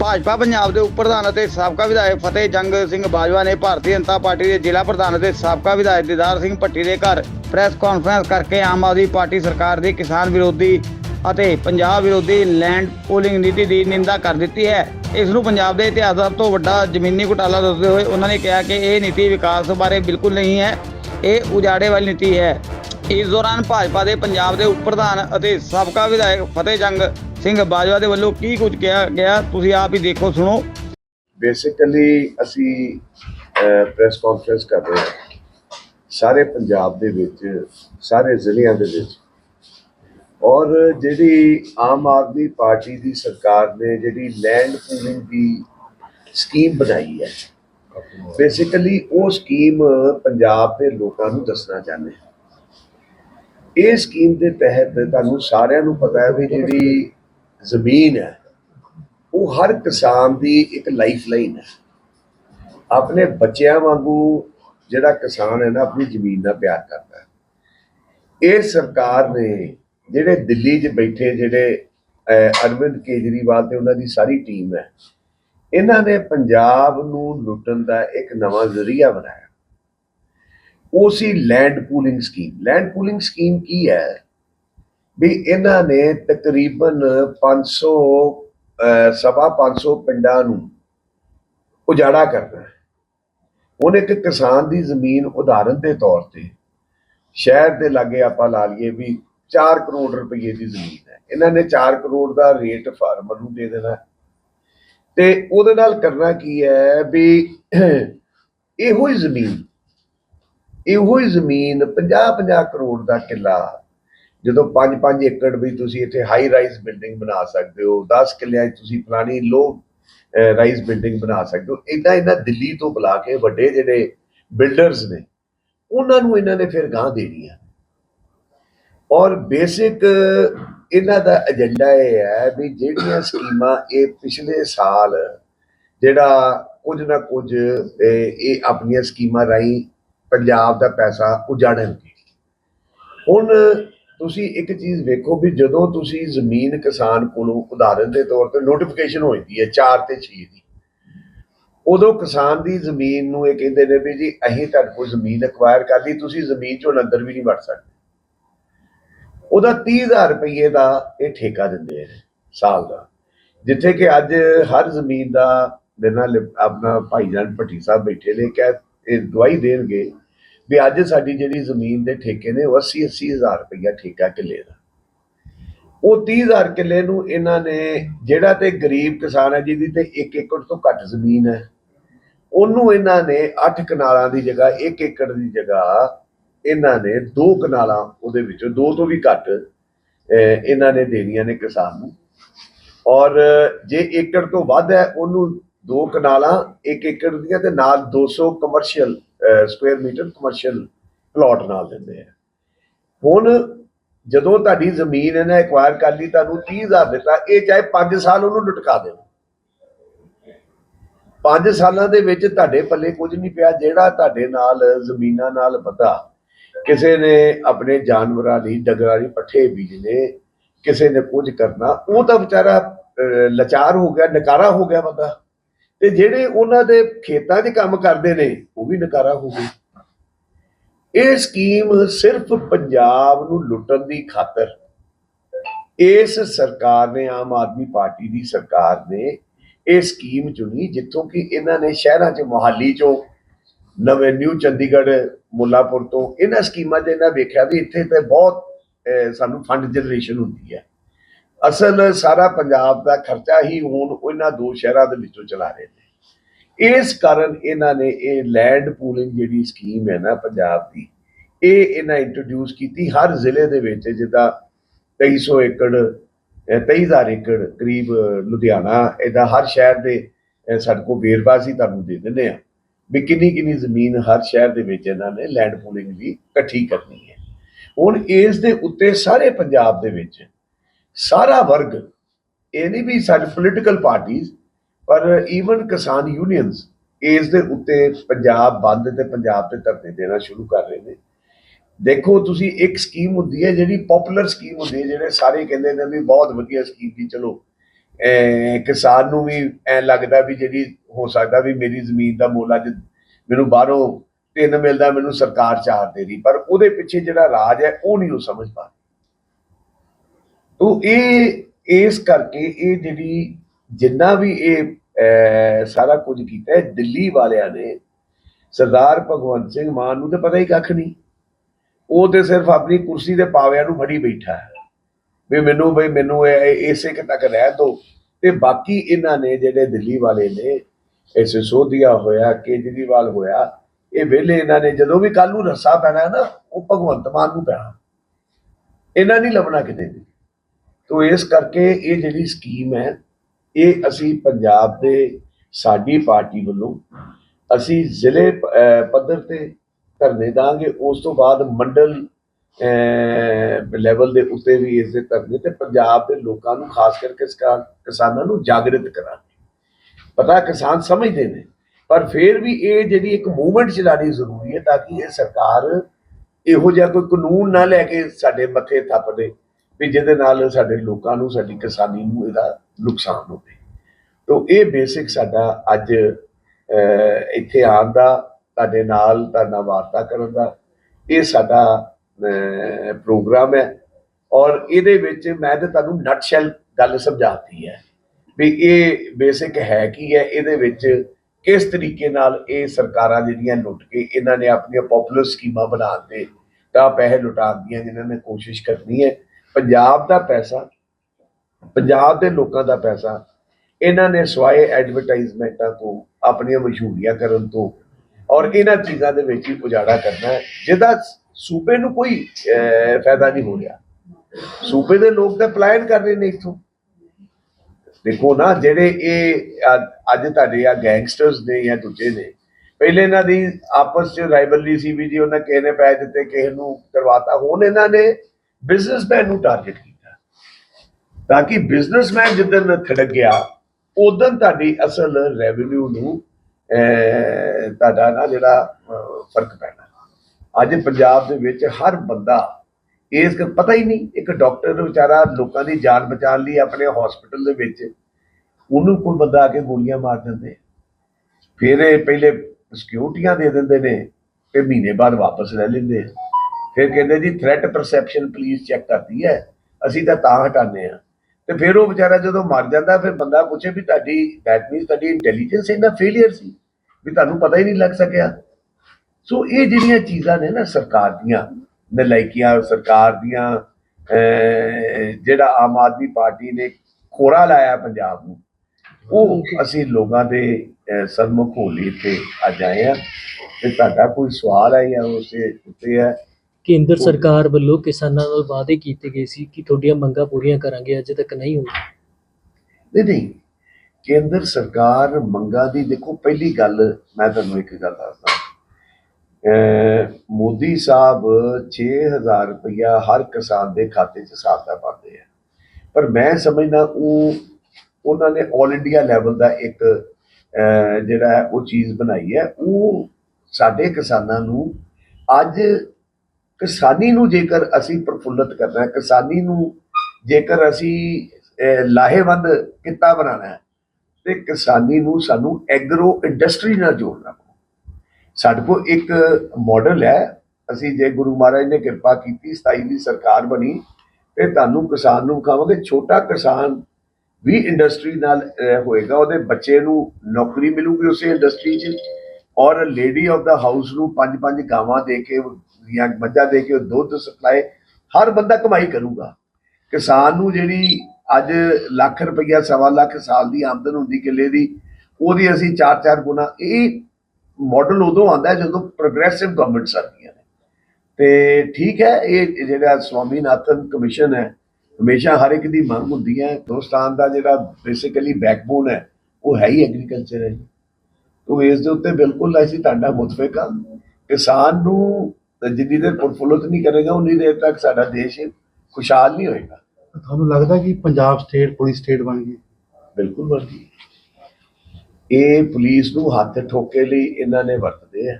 ਭਾਜਪਾ ਪੰਜਾਬ ਦੇ ਉਪ ਪ੍ਰਧਾਨ ਅਤੇ ਸਾਬਕਾ ਵਿਧਾਇਕ ਫਤਿਹ ਜੰਗ ਸਿੰਘ ਬਾਜਵਾ ਨੇ ਭਾਰਤੀ ਜਨਤਾ ਪਾਰਟੀ ਦੇ ਜ਼ਿਲ੍ਹਾ ਪ੍ਰਧਾਨ ਅਤੇ ਸਾਬਕਾ ਵਿਧਾਇਕ ਦੀਦਾਰ ਸਿੰਘ ਭੱਟੀ ਦੇ ਘਰ ਪ੍ਰੈਸ ਕਾਨਫਰੰਸ ਕਰਕੇ ਆਮ ਆਦਮੀ ਪਾਰਟੀ ਸਰਕਾਰ ਦੀ ਕਿਸਾਨ ਵਿਰੋਧੀ ਅਤੇ ਪੰਜਾਬ ਵਿਰੋਧੀ ਲੈਂਡ ਪੋਲਿੰਗ ਨੀਤੀ ਦੀ ਨਿੰਦਾ ਕਰ ਦਿੱਤੀ ਹੈ। ਇਸ ਨੂੰ ਪੰਜਾਬ ਦੇ ਇਤਿਹਾਸ ਦਾ ਸਭ ਤੋਂ ਵੱਡਾ ਜ਼ਮੀਨੀ ਘੁਟਾਲਾ ਦੱਸਦੇ ਹੋਏ ਉਹਨਾਂ ਨੇ ਕਿਹਾ ਕਿ ਇਹ ਨੀਤੀ ਵਿਕਾਸ ਬਾਰੇ ਬਿਲਕੁਲ ਨਹੀਂ ਹੈ, ਇਹ ਉਜਾੜੇ ਵਾਲੀ ਨੀਤੀ ਹੈ। ਇਸ ਦੌਰਾਨ ਭਾਜਪਾ ਦੇ ਪੰਜਾਬ ਦੇ ਉਪ ਪ੍ਰਧਾਨ ਅਤੇ ਸਾਬਕਾ ਵਿਧਾਇਕ ਫਤਿਹ ਜੰਗ ਸਿੰਘ ਬਾਜਵਾ ਦੇ ਵੱਲੋਂ ਕੀ ਕੁਝ ਕਿਹਾ ਗਿਆ, ਤੁਸੀਂ ਆਪ ਹੀ ਦੇਖੋ, ਸੁਣੋ। ਬੇਸਿਕਲੀ ਅਸੀਂ ਪ੍ਰੈਸ ਕਾਨਫਰੰਸ ਕਰ ਰਹੇ ਹਾਂ। ਸਾਰੇ ਪੰਜਾਬ ਦੇ ਵਿੱਚ, ਸਾਰੇ ਜ਼ਿਲ੍ਹਿਆਂ ਦੇ ਵਿੱਚ। ਔਰ ਜਿਹੜੀ ਆਮ ਆਦਮੀ ਪਾਰਟੀ ਦੀ ਸਰਕਾਰ ਨੇ ਜਿਹੜੀ ਲੈਂਡ ਪੂਲਿੰਗ ਦੀ ਸਕੀਮ ਬਣਾਈ ਹੈ ਬੇਸਿਕਲੀ ਉਹ ਸਕੀਮ ਪੰਜਾਬ ਦੇ ਲੋਕਾਂ ਨੂੰ ਦੱਸਣਾ ਚਾਹੁੰਦੇ ਹਾਂ। ਇਹ ਸਕੀਮ ਦੇ ਤਹਿਤ ਤੁਹਾਨੂੰ ਸਾਰਿਆਂ ਨੂੰ ਪਤਾ ਹੈ ਵੀ ਜਿਹੜੀ ਜ਼ਮੀਨ ਹੈ। ਉਹ ਹਰ ਕਿਸਾਨ ਦੀ ਇੱਕ ਲਾਈਫ ਲਾਈਨ ਹੈ। ਆਪਣੇ ਬੱਚਿਆਂ ਵਾਂਗੂ ਜਿਹੜਾ ਕਿਸਾਨ ਹੈ ਨਾ, ਆਪਣੀ ਜ਼ਮੀਨ ਨਾਲ ਪਿਆਰ ਕਰਦਾ ਹੈ। ਇਹ ਸਰਕਾਰ ਨੇ ਜਿਹੜੇ ਦਿੱਲੀ 'ਚ ਬੈਠੇ ਜਿਹੜੇ ਅਰਵਿੰਦ ਕੇਜਰੀਵਾਲ ਤੇ ਉਹਨਾਂ ਦੀ ਸਾਰੀ ਟੀਮ ਹੈ, ਇਹਨਾਂ ਨੇ ਪੰਜਾਬ ਨੂੰ ਲੁੱਟਣ ਦਾ ਇੱਕ ਨਵਾਂ ਜ਼ਰੀਆ ਬਣਾਇਆ। ਉਹ ਸੀ land pooling scheme land pooling scheme ਕੀ ਹੈ? ਵੀ ਇਹਨਾਂ ਨੇ ਤਕਰੀਬਨ 500 ਅਹ, ਸਵਾ 500 ਪਿੰਡਾਂ ਨੂੰ ਉਜਾੜਾ ਕਰਨਾ ਹੈ ਹੁਣ ਇੱਕ ਕਿਸਾਨ ਦੀ ਜ਼ਮੀਨ ਉਦਾਹਰਨ ਦੇ ਤੌਰ ਤੇ ਸ਼ਹਿਰ ਦੇ ਲਾਗੇ ਆਪਾਂ ਲਾ ਲਈਏ ਵੀ 4 ਕਰੋੜ ਰੁਪਏ ਦੀ ਜ਼ਮੀਨ ਹੈ ਇਹਨਾਂ ਨੇ 4 ਕਰੋੜ ਦਾ ਰੇਟ ਫਾਰਮਰ ਨੂੰ ਦੇ ਦੇਣਾ ਹੈ। ਤੇ ਉਹਦੇ ਨਾਲ ਕਰਨਾ ਕੀ ਹੈ ਵੀ ਇਹੋ ਹੀ ਜ਼ਮੀਨ ਇਹੋ ਹੀ ਜ਼ਮੀਨ 50-50 ਕਰੋੜ ਦਾ ਕਿੱਲਾ ਜਦੋਂ 5-5 ਏਕੜ ਵੀ ਤੁਸੀਂ ਇੱਥੇ ਹਾਈ ਰਾਈਜ਼ ਬਿਲਡਿੰਗ ਬਣਾ ਸਕਦੇ ਹੋ 10 ਕਿੱਲਿਆਂ 'ਚ ਤੁਸੀਂ ਫਲਾਣੀ ਲੋ ਰਾਈਜ਼ ਬਿਲਡਿੰਗ ਬਣਾ ਸਕਦੇ ਹੋ ਇਦਾਂ ਇਹਨਾਂ ਦਿੱਲੀ ਤੋਂ ਬੁਲਾ ਕੇ ਵੱਡੇ ਜਿਹੜੇ ਬਿਲਡਰਸ ਨੇ, ਉਹਨਾਂ ਨੂੰ ਇਹਨਾਂ ਨੇ ਫਿਰ ਗਾਂ ਦੇਣੀ ਹੈ ਔਰ ਬੇਸਿਕ ਇਹਨਾਂ ਦਾ ਏਜੰਡਾ ਇਹ ਹੈ ਵੀ ਜਿਹੜੀਆਂ ਸਕੀਮਾਂ ਇਹ ਪਿਛਲੇ ਸਾਲ ਜਿਹੜਾ ਕੁਝ ਨਾ ਕੁਝ ਇਹ ਇਹ ਆਪਣੀਆਂ ਸਕੀਮਾਂ ਰਾਹੀਂ ਪੰਜਾਬ ਦਾ ਪੈਸਾ ਉਜਾੜਨਗੇ। ਹੁਣ ਤੁਸੀਂ ਇੱਕ ਚੀਜ਼ ਵੇਖੋ ਵੀ ਜਦੋਂ ਤੁਸੀਂ ਜ਼ਮੀਨ ਕਿਸਾਨ ਕੋਲੋਂ ਉਦਾਹਰਨ ਦੇ ਤੌਰ ਤੇ ਨੋਟੀਫਿਕੇਸ਼ਨ ਹੋ ਹੈ 4 ਤੇ 6 ਦੀ, ਉਦੋਂ ਕਿਸਾਨ ਦੀ ਜ਼ਮੀਨ ਨੂੰ ਇਹ ਕਹਿੰਦੇ ਨੇ ਵੀ ਜੀ ਅਸੀਂ ਤੁਹਾਡੇ ਕੋਲ ਜ਼ਮੀਨ ਐਕਵਾਇਰ ਕਰ ਲਈ, ਤੁਸੀਂ ਜ਼ਮੀਨ ਚੋਂ ਅੰਦਰ ਵੀ ਨਹੀਂ ਵੜ ਸਕਦੇ। ਉਹਦਾ 30000 ਰੁਪਏ ਦਾ ਇਹ ਠੇਕਾ ਦਿੰਦੇ ਨੇ ਸਾਲ ਦਾ, ਜਿੱਥੇ ਕਿ ਅੱਜ ਹਰ ਜ਼ਮੀਨ ਦਾ ਦੇ ਨਾਲ ਆਪਣਾ ਭਾਈਜਾਨ ਭੱਟੀ ਸਾਹਿਬ ਬੈਠੇ ਨੇ ਕਿ ਇਹ ਦਵਾਈ ਦੇਣਗੇ। ਵੀ ਅੱਜ ਸਾਡੀ ਜਿਹੜੀ ਜ਼ਮੀਨ ਦੇ ਠੇਕੇ ਨੇ ਉਹ 80 80000 ਰੁਪਇਆ ਠੇਕਾ ਕਿੱਲੇ ਦਾ। ਉਹ 30000 ਕਿੱਲੇ ਨੂੰ ਇਹਨਾਂ ਨੇ, ਜਿਹੜਾ ਤੇ ਗਰੀਬ ਕਿਸਾਨ ਹੈ ਜਿਹਦੀ ਤੇ 1 ਏਕੜ ਤੋਂ ਘੱਟ ਜ਼ਮੀਨ ਹੈ, ਉਹਨੂੰ ਇਹਨਾਂ ਨੇ 8 ਕਨਾਲਾਂ ਦੀ ਜਗ੍ਹਾ 1 ਏਕੜ ਦੀ ਜਗ੍ਹਾ ਇਹਨਾਂ ਨੇ 2 ਕਨਾਲਾਂ ਉਹਦੇ ਵਿੱਚੋਂ, ਦੋ ਤੋਂ ਵੀ ਘੱਟ ਇਹਨਾਂ ਨੇ ਦੇਣੀਆਂ ਨੇ ਕਿਸਾਨ ਨੂੰ। ਔਰ ਜੇ ਏਕੜ ਤੋਂ ਵੱਧ ਹੈ, ਉਹਨੂੰ ਦੋ ਕਨਾਲਾਂ 1 ਏਕੜ ਦੀਆਂ ਤੇ ਨਾਲ 200 commercial square meter commercial plot ਨਾਲ ਦਿੰਦੇ ਆ। ਹੁਣ ਜਦੋਂ ਤੁਹਾਡੀ ਜ਼ਮੀਨ ਇਹਨੇ ਐਕਵਾਇਰ ਕਰ ਲਈ ਤੁਹਾਨੂੰ 30000 ਦਿੱਤਾ ਇਹ ਚਾਹੇ 5 ਸਾਲ ਉਹਨੂੰ ਲਟਕਾ ਦੇਣ। 5 ਸਾਲਾਂ ਦੇ ਵਿੱਚ ਤੁਹਾਡੇ ਪੱਲੇ ਕੁਝ ਨਹੀਂ ਪਿਆ ਜਿਹੜਾ ਤੁਹਾਡੇ ਨਾਲ ਜ਼ਮੀਨਾਂ ਨਾਲ ਵਧਾ ਕਿਸੇ ਨੇ ਆਪਣੇ ਜਾਨਵਰਾਂ ਲਈ ਡੰਗਰਾਂ ਲਈ ਪੱਠੇ ਬੀਜਨੇ ਕਿਸੇ ਨੇ ਕੁਝ ਕਰਨਾ ਉਹ ਤਾਂ ਵਿਚਾਰਾ ਅਹ, ਲਾਚਾਰ ਹੋ ਗਿਆ ਨਕਾਰਾ ਹੋ ਗਿਆ ਬੰਦਾ। ਤੇ ਜਿਹੜੇ ਉਹਨਾਂ ਦੇ ਖੇਤਾਂ 'ਚ ਕੰਮ ਕਰਦੇ ਨੇ, ਉਹ ਵੀ ਨਕਾਰਾ ਹੋ ਗਈ ਇਹ ਸਕੀਮ ਸਿਰਫ ਪੰਜਾਬ ਨੂੰ ਲੁੱਟਣ ਦੀ ਖਾਤਰ, ਇਸ ਸਰਕਾਰ ਨੇ, ਆਮ ਆਦਮੀ ਪਾਰਟੀ ਦੀ ਸਰਕਾਰ ਨੇ ਇਹ ਸਕੀਮ ਚੁਣੀ, ਜਿੱਥੋਂ ਕਿ ਇਹਨਾਂ ਨੇ ਸ਼ਹਿਰਾਂ 'ਚ, ਮੁਹਾਲੀ 'ਚੋਂ, ਨਵੇਂ ਨਿਊ ਚੰਡੀਗੜ੍ਹ, ਮੁੱਲਾਪੁਰ ਤੋਂ, ਇਹਨਾਂ ਸਕੀਮਾਂ 'ਚ ਇਹਨਾਂ ਵੇਖਿਆ ਵੀ ਇੱਥੇ ਤੇ ਬਹੁਤ ਸਾਨੂੰ ਫੰਡ ਜਨਰੇਸ਼ਨ ਹੁੰਦੀ ਹੈ। ਅਸਲ ਸਾਰਾ ਪੰਜਾਬ ਦਾ ਖਰਚਾ ਹੀ ਹੁਣ ਇਹਨਾਂ ਦੋ ਸ਼ਹਿਰਾਂ ਦੇ ਵਿੱਚੋਂ ਚਲਾ ਰਹੇ ਨੇ। ਇਸ ਕਾਰਨ ਇਹਨਾਂ ਨੇ ਇਹ ਲੈਂਡ ਪੂਲਿੰਗ ਜਿਹੜੀ ਸਕੀਮ ਹੈ ਨਾ ਪੰਜਾਬ ਦੀ, ਇਹ ਇਹਨਾਂ ਇੰਟਰੋਡਿਊਸ ਕੀਤੀ ਹਰ ਜ਼ਿਲ੍ਹੇ ਦੇ ਵਿੱਚ, ਜਿੱਦਾਂ 2300 ਏਕੜ, ਅਹ 23000 ਏਕੜ ਕਰੀਬ ਲੁਧਿਆਣਾ, ਇਹਦਾ ਹਰ ਸ਼ਹਿਰ ਦੇ ਸਾਡੇ ਕੋਲ ਵੇਰਵਾ ਸੀ ਤੁਹਾਨੂੰ ਦੇ ਦਿੰਦੇ ਆ ਵੀ ਕਿੰਨੀ ਕਿੰਨੀ ਜ਼ਮੀਨ ਹਰ ਸ਼ਹਿਰ ਦੇ ਵਿੱਚ ਇਹਨਾਂ ਨੇ ਲੈਂਡ ਪੂਲਿੰਗ ਲਈ ਇਕੱਠੀ ਕਰਨੀ ਹੈ। ਹੁਣ ਇਸ ਦੇ ਉੱਤੇ ਸਾਰੇ ਪੰਜਾਬ ਦੇ ਵਿੱਚ ਸਾਰਾ ਵਰਗ, ਇਹ ਨਹੀਂ ਵੀ ਸਾਡੇ ਪੋਲੀਟੀਕਲ ਪਾਰਟੀਆਂ ਪਰ ਈਵਨ ਕਿਸਾਨ ਯੂਨੀਅਨਸ ਇਸ ਦੇ ਉੱਤੇ ਪੰਜਾਬ ਬੰਦ ਤੇ ਪੰਜਾਬ ਤੇ ਧਰਨੇ ਦੇਣਾ ਸ਼ੁਰੂ ਕਰ ਰਹੇ ਨੇ। ਦੇਖੋ, ਤੁਸੀਂ ਇੱਕ ਸਕੀਮ ਹੁੰਦੀ ਹੈ ਜਿਹੜੀ ਪਪੂਲਰ ਸਕੀਮ ਹੁੰਦੀ ਹੈ, ਜਿਹੜੇ ਸਾਰੇ ਕਹਿੰਦੇ ਨੇ ਵੀ ਬਹੁਤ ਵਧੀਆ ਸਕੀਮ ਦੀ ਚਲੋ ਕਿਸਾਨ ਨੂੰ ਵੀ ਐ ਲੱਗਦਾ ਵੀ ਜਿਹੜੀ ਹੋ ਸਕਦਾ ਵੀ ਮੇਰੀ ਜ਼ਮੀਨ ਦਾ ਮੁੱਲ ਅੱਜ ਮੈਨੂੰ ਬਾਹਰੋਂ ਤਿੰਨ ਮਿਲਦਾ, ਮੈਨੂੰ ਸਰਕਾਰ ਚਾਰ ਦੇ ਰਹੀ, ਪਰ ਉਹਦੇ ਪਿੱਛੇ ਜਿਹੜਾ ਰਾਜ ਹੈ, ਉਹ ਨਹੀਂ ਉਹ ਸਮਝ ਪਾ ਤੋ ਇਹ, ਇਸ ਕਰਕੇ ਇਹ ਜਿਹੜੀ ਜਿੰਨਾ ਵੀ ਇਹ ਸਾਰਾ ਕੁਝ ਕੀਤਾ ਦਿੱਲੀ ਵਾਲਿਆਂ ਨੇ, ਸਰਦਾਰ ਭਗਵੰਤ ਸਿੰਘ ਮਾਨ ਨੂੰ ਤੇ ਪਤਾ ਹੀ ਕੱਖ ਨਹੀਂ। ਉਹ ਤੇ ਸਿਰਫ ਆਪਣੀ ਕੁਰਸੀ ਦੇ ਪਾਵਿਆਂ ਨੂੰ ਫੜੀ ਬੈਠਾ ਹੈ। ਵੀ ਮੈਨੂੰ ਬਈ ਮੈਨੂੰ ਇਹ- ਇਹ- ਇਸੇ ਕੁ ਤੱਕ ਰਹਿ ਦੋ ਤੇ ਬਾਕੀ ਇਹਨਾਂ ਨੇ ਜਿਹੜੇ ਦਿੱਲੀ ਵਾਲੇ ਨੇ ਇਹ ਸਿਸੋਦੀਆ ਹੋਇਆ, ਕੇਜਰੀਵਾਲ ਹੋਇਆ, ਇਹ ਵਿਹਲੇ ਇਹਨਾਂ ਨੇ, ਜਦੋਂ ਵੀ ਕੱਲ ਨੂੰ ਰੱਸਾ ਪੈਣਾ ਨਾ, ਉਹ ਭਗਵੰਤ ਮਾਨ ਨੂੰ ਪੈਣਾ। ਇਹਨਾਂ ਨਹੀਂ ਲੱਭਣਾ ਕਿਤੇ ਵੀ ਤੋ ਇਸ ਕਰਕੇ ਇਹ ਜਿਹੜੀ ਸਕੀਮ ਹੈ, ਇਹ ਅਸੀਂ ਪੰਜਾਬ ਦੇ ਸਾਡੀ ਪਾਰਟੀ ਵੱਲੋਂ ਅਸੀਂ ਜ਼ਿਲ੍ਹੇ ਪੱਧਰ ਤੇ ਧਰਨੇ ਦਾਂਗੇ, ਉਸ ਤੋਂ ਬਾਅਦ ਮੰਡਲ ਲੈਵਲ ਦੇ ਉੱਤੇ ਵੀ ਇਸ ਦੇ ਧਰਨੇ ਤੇ ਪੰਜਾਬ ਦੇ ਲੋਕਾਂ ਨੂੰ, ਖਾਸ ਕਰਕੇ ਕਿਸਾਨਾਂ ਨੂੰ ਜਾਗਰਿਤ ਕਰਾਂਗੇ। ਪਤਾ ਕਿਸਾਨ ਸਮਝਦੇ ਨੇ, ਪਰ ਫਿਰ ਵੀ ਇਹ ਜਿਹੜੀ ਇੱਕ ਮੂਵਮੈਂਟ ਚਲਾਣੀ ਜ਼ਰੂਰੀ ਹੈ ਤਾਂ ਕਿ ਇਹ ਸਰਕਾਰ ਇਹੋ ਜਿਹਾ ਕੋਈ ਕਾਨੂੰਨ ਨਾ ਲੈ ਕੇ ਸਾਡੇ ਮੱਥੇ ਥੱਪ ਦੇ ਵੀ ਜਿਹਦੇ ਨਾਲ ਸਾਡੇ ਲੋਕਾਂ ਨੂੰ, ਸਾਡੀ ਕਿਸਾਨੀ ਨੂੰ ਇਹਦਾ ਨੁਕਸਾਨ ਹੋਵੇ। ਤੋ ਇਹ ਬੇਸਿਕ ਸਾਡਾ ਅੱਜ ਇੱਥੇ ਆਉਣ ਦਾ, ਤੁਹਾਡੇ ਨਾਲ ਤੁਹਾਡਾ ਵਾਰਤਾ ਕਰਨ ਦਾ, ਇਹ ਸਾਡਾ ਪ੍ਰੋਗਰਾਮ ਹੈ। ਔਰ ਇਹਦੇ ਵਿੱਚ ਮੈਂ ਤੇ ਤੁਹਾਨੂੰ ਨਟਸ਼ੈਲ ਗੱਲ ਸਮਝਾਤੀ ਹੈ ਵੀ ਇਹ ਬੇਸਿਕ ਹੈ ਕੀ ਹੈ, ਇਹਦੇ ਵਿੱਚ ਕਿਸ ਤਰੀਕੇ ਨਾਲ ਇਹ ਸਰਕਾਰਾਂ ਜਿਹੜੀਆਂ ਲੁੱਟ ਕੇ ਇਹਨਾਂ ਨੇ ਆਪਣੀਆਂ ਪਪੂਲਰ ਸਕੀਮਾਂ ਬਣਾ ਤੇ ਤਾਂ ਪੈਸੇ ਲੁਟਾਉਣ ਦੀਆਂ, ਜਿਨ੍ਹਾਂ ਨੇ ਕੋਸ਼ਿਸ਼ ਕਰਨੀ ਹੈ। ਪੰਜਾਬ ਦਾ ਪੈਸਾ, ਪੰਜਾਬ ਦੇ ਲੋਕਾਂ ਦਾ ਪੈਸਾ, ਇਹਨਾਂ ਨੇ ਸਵਾਏ ਐਡਵਰਟਾਈਜ਼ਮੈਂਟਾਂ ਤੋਂ, ਆਪਣੀਆਂ ਮਸ਼ਹੂਰੀਆਂ ਕਰਨ ਤੋਂ, ਔਰ ਇਹਨਾਂ ਚੀਜ਼ਾਂ ਦੇ ਵਿੱਚ ਹੀ ਉਜਾੜਾ ਕਰਨਾ ਹੈ, ਜਿਹਦਾ ਸੂਬੇ ਨੂੰ ਕੋਈ ਫਾਇਦਾ ਨਹੀਂ ਹੋ ਰਿਹਾ। ਸੂਬੇ ਦੇ ਲੋਕ ਤਾਂ ਪਲਾਇਨ ਕਰ ਰਹੇ ਨੇ ਇੱਥੋਂ। ਦੇਖੋ ਨਾ, ਜਿਹੜੇ ਇਹ ਅੱਜ- ਤੁਹਾਡੇ ਆ ਗੈਂਗਸਟਰਸ ਨੇ ਜਾਂ ਦੂਜੇ ਨੇ, ਪਹਿਲੇ ਇਹਨਾਂ ਦੀ ਆਪਸ ਚ ਰਾਈਵਲਰੀ ਸੀ ਵੀ ਜੀ ਉਹਨਾਂ ਕਿਸੇ ਨੇ ਪੈਸੇ ਦਿੱਤੇ, ਕਿਸੇ ਨੂੰ ਕਰਵਾਤਾ, ਹੁਣ ਇਹਨਾਂ ਨੇ ਬਿਜ਼ਨਸਮੈਨ ਨੂੰ ਟਾਰਗੇਟ ਕੀਤਾ। ਤਾਂ ਕਿ ਬਿਜ਼ਨਸਮੈਨ ਜਿੱਦਨ ਖੜਕ ਗਿਆ ਉਦੋਂ ਤੁਹਾਡੀ ਅਸਲ ਰੈਵਨਿਊ ਨੂੰ ਤੁਹਾਡਾ ਨਾ ਜਿਹੜਾ ਫ਼ਰਕ ਪੈਣਾ। ਅੱਜ ਪੰਜਾਬ ਦੇ ਵਿੱਚ ਹਰ ਬੰਦਾ ਇਸ ਕ- ਪਤਾ ਹੀ ਨਹੀਂ, ਇੱਕ ਡਾਕਟਰ ਵਿਚਾਰਾ ਲੋਕਾਂ ਦੀ ਜਾਨ ਬਚਾਉਣ ਲਈ ਆਪਣੇ ਹਸਪੀਟਲ ਦੇ ਵਿੱਚ ਉਹਨੂੰ ਕੋਈ ਬੰਦਾ ਆ ਕੇ ਗੋਲੀਆਂ ਮਾਰ ਦਿੰਦੇ ਫਿਰ ਇਹ ਪਹਿਲੇ ਸਿਕਿਉਰਟੀਆਂ ਦੇ ਦਿੰਦੇ ਨੇ ਤੇ ਮਹੀਨੇ ਬਾਅਦ ਵਾਪਸ ਲੈ ਲੈਂਦੇ ਆ। ਫਿਰ ਕਹਿੰਦੇ ਜੀ ਥ੍ਰੈਟ ਪਰਸੈਪਸ਼ਨ ਪੁਲਿਸ ਚੈੱਕ ਕਰਦੀ ਹੈ। ਅਸੀਂ ਤਾਂ ਤਾਂ ਹਟਾਉਂਦੇ ਆ ਤੇ ਫਿਰ ਉਹ ਵਿਚਾਰਾ ਜਦੋਂ ਮਰ ਜਾਂਦਾ ਫਿਰ ਬੰਦਾ ਪੁੱਛੇ ਵੀ ਤੁਹਾਡੀ ਦੈਟ ਮੀਨਸ ਤੁਹਾਡੀ ਇੰਟੈਲੀਜੈਂਸ ਇੰਨਾ ਫੇਲਿਅਰ ਸੀ ਵੀ ਤੁਹਾਨੂੰ ਪਤਾ ਹੀ ਨਹੀਂ ਲੱਗ ਸਕਿਆ। ਸੋ ਇਹ ਜਿਹੜੀਆਂ ਚੀਜ਼ਾਂ ਨੇ ਨਾ ਸਰਕਾਰ ਦੀਆਂ ਨਲਾਇਕੀਆਂ ਸਰਕਾਰ ਦੀਆਂ ਜਿਹੜਾ ਆਮ ਆਦਮੀ ਪਾਰਟੀ ਨੇ ਖੋਰਾ ਲਾਇਆ ਪੰਜਾਬ ਨੂੰ ਉਹ ਅਸੀਂ ਲੋਕਾਂ ਦੇ ਅਹ, ਹੋਲੀ ਹੋਣ ਇੱਥੇ ਅੱਜ ਆਏ ਆ ਤੇ ਤੁਹਾਡਾ ਕੋਈ ਸਵਾਲ ਹੈ ਜਾਂ ਉਸੇ ਉੱਤੇ ਹੈ ਕੇਂਦਰ ਸਰਕਾਰ ਵੱਲੋਂ ਕਿਸਾਨਾਂ ਨਾਲ ਵਾਅਦੇ ਕੀਤੇ ਗਏ ਸੀ ਕਿ ਤੁਹਾਡੀਆਂ ਮੰਗਾਂ ਪੂਰੀਆਂ ਕਰਾਂਗੇ ਅਜੇ ਤੱਕ ਨਹੀਂ ਹੋਈ ਨਹੀਂ ਨਹੀਂ। ਕੇਂਦਰ ਸਰਕਾਰ ਮੰਗਾਂ ਦੀ ਦੇਖੋ ਪਹਿਲੀ ਗੱਲ ਮੈਂ ਤੁਹਾਨੂੰ ਇੱਕ ਗੱਲ ਦੱਸਦਾ। ਮੋਦੀ ਸਾਹਿਬ 6000 ਰੁਪਇਆ ਹਰ ਕਿਸਾਨ ਦੇ ਖਾਤੇ 'ਚ ਸਾਫਤਾ ਪਾਉਂਦੇ ਆ। ਪਰ ਮੈਂ ਸਮਝਦਾ ਉਹ ਉਹਨਾਂ ਨੇ 올 ਇੰਡੀਆ ਲੈਵਲ ਦਾ ਇੱਕ ਜਿਹੜਾ ਹੈ ਉਹ ਚੀਜ਼ ਬਣਾਈ ਹੈ। ਉਹ ਸਾਡੇ ਕਿਸਾਨਾਂ ਨੂੰ ਅੱਜ ਕਿਸਾਨੀ ਨੂੰ ਜੇਕਰ ਅਸੀਂ ਪ੍ਰਫੁੱਲਤ ਕਰਨਾ ਹੈ, ਕਿਸਾਨੀ ਨੂੰ ਜੇਕਰ ਅਸੀਂ ਲਾਹੇਵੰਦ ਕਿੱਤਾ ਬਣਾਉਣਾ ਹੈ, ਤੇ ਕਿਸਾਨੀ ਨੂੰ ਸਾਨੂੰ ਐਗਰੋ ਇੰਡਸਟਰੀ ਨਾਲ ਜੋੜਨਾ ਪਊ। ਸਾਡੇ ਕੋਲ ਇੱਕ ਮਾਡਲ ਹੈ, ਅਸੀਂ ਜੇ ਗੁਰੂ ਮਹਾਰਾਜ ਨੇ ਕਿਰਪਾ ਕੀਤੀ 27 ਦੀ ਸਰਕਾਰ ਬਣੀ, ਤੇ ਤੁਹਾਨੂੰ ਕਿਸਾਨ ਨੂੰ ਕਹਾਂਗੇ ਛੋਟਾ ਕਿਸਾਨ ਵੀ ਇੰਡਸਟਰੀ ਨਾਲ ਹੋਏਗਾ, ਉਹਦੇ ਬੱਚੇ ਨੂੰ ਨੌਕਰੀ ਮਿਲੂਗੀ ਉਸੇ ਇੰਡਸਟਰੀ 'ਚ, ਔਰ ਲੇਡੀ ਆਫ ਦਾ ਹਾਊਸ ਨੂੰ ਪੰਜ ਪੰਜ ਗਾਵਾਂ ਦੇ ਕੇ ਜਾਂ ਮੱਝਾਂ ਦੇ ਕੇ ਦੁੱਧ ਸਪਲਾਈ ਹਰ ਬੰਦਾ ਕਮਾਈ ਕਰੂਗਾ। ਕਿਸਾਨ ਨੂੰ ਜਿਹੜੀ ਅੱਜ ਲੱਖ ਰੁਪਈਆ, ਸਵਾ ਲੱਖ ਸਾਲ ਦੀ ਆਮਦਨ ਹੁੰਦੀ ਕਿੱਲੇ ਦੀ, ਉਹਦੀ ਅਸੀਂ 4-4 ਗੁਣਾ, ਇਹ ਮਾਡਲ ਉਦੋਂ ਆਉਂਦਾ ਜਦੋਂ ਪ੍ਰੋਗਰੈਸਿਵ ਗਵਰਨਮੈਂਟਸ ਆਉਂਦੀਆਂ ਨੇ। ਤੇ ਠੀਕ ਹੈ, ਇਹ ਜਿਹੜਾ ਸਵਾਮੀਨਾਥਨ ਕਮਿਸ਼ਨ ਹੈ, ਹਮੇਸ਼ਾ ਹਰ ਇੱਕ ਦੀ ਮੰਗ ਹੁੰਦੀ ਹੈ, ਹਿੰਦੁਸਤਾਨ ਦਾ ਜਿਹੜਾ ਬੇਸਿਕਲੀ ਬੈਕਬੋਨ ਹੈ, ਉਹ ਹੈ ਹੀ ਐਗਰੀਕਲਚਰ ਹੈ ਤੋ ਇਸ ਦੇ ਉੱਤੇ ਬਿਲਕੁਲ ਅਸੀਂ ਤੁਹਾਡਾ ਮੁਤਫਿਕ ਹਾਂ। ਕਿਸਾਨ ਨੂੰ ਜਿੰਨੀ ਦੇਰ ਪ੍ਰਫੁੱਲਤ ਨਹੀਂ ਕਰੇਗਾ ਉਨੀ ਦੇਰ ਤੱਕ ਸਾਡਾ ਦੇਸ਼ ਖੁਸ਼ਹਾਲ ਨਹੀਂ ਹੋਏਗਾ। ਤੁਹਾਨੂੰ ਲੱਗਦਾ ਕਿ ਪੰਜਾਬ ਸਟੇਟ ਪੁਲਿਸ ਸਟੇਟ ਬਣ ਗਈ? ਬਿਲਕੁਲ ਵਰਤੀ ਇਹ ਪੁਲਿਸ ਨੂੰ ਹੱਥ ਠੋਕੇ ਲਈ ਇਹਨਾਂ ਨੇ ਵਰਤਦੇ ਆ।